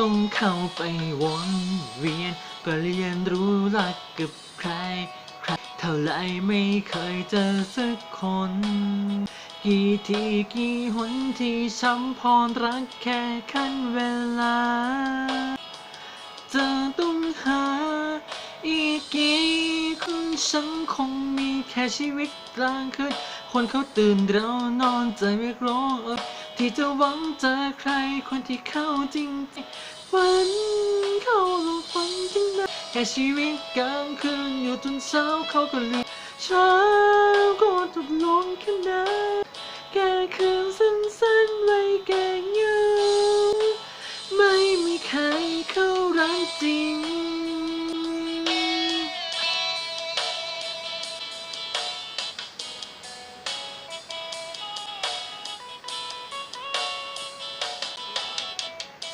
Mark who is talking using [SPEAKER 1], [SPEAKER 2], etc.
[SPEAKER 1] ต้องเข้าไปวนเวียนเพื่อเรียนรู้รักกับใคร ใครเท่าไรไม่เคยเจอสักคน กี่ทีกี่หนที่ช้ำพรรักแค่ขั้นเวลา จะต้องหาอีกกี่คนฉันคงมีแค่ชีวิตกลางคืน คนเขาตื่นเรานอนใจไม่ร้องที่จะหวังเจอใครคนที่เข้าจริงวันเข้าลงฝันจริงนะแค่ชีวิตกลางคืนอยู่จนเช้าเขาก็ลืมเช้าก็จกลงแค่นั้นแค่คืนสั้นๆไว้แก่เงาไม่มีใครเข้ารักจริง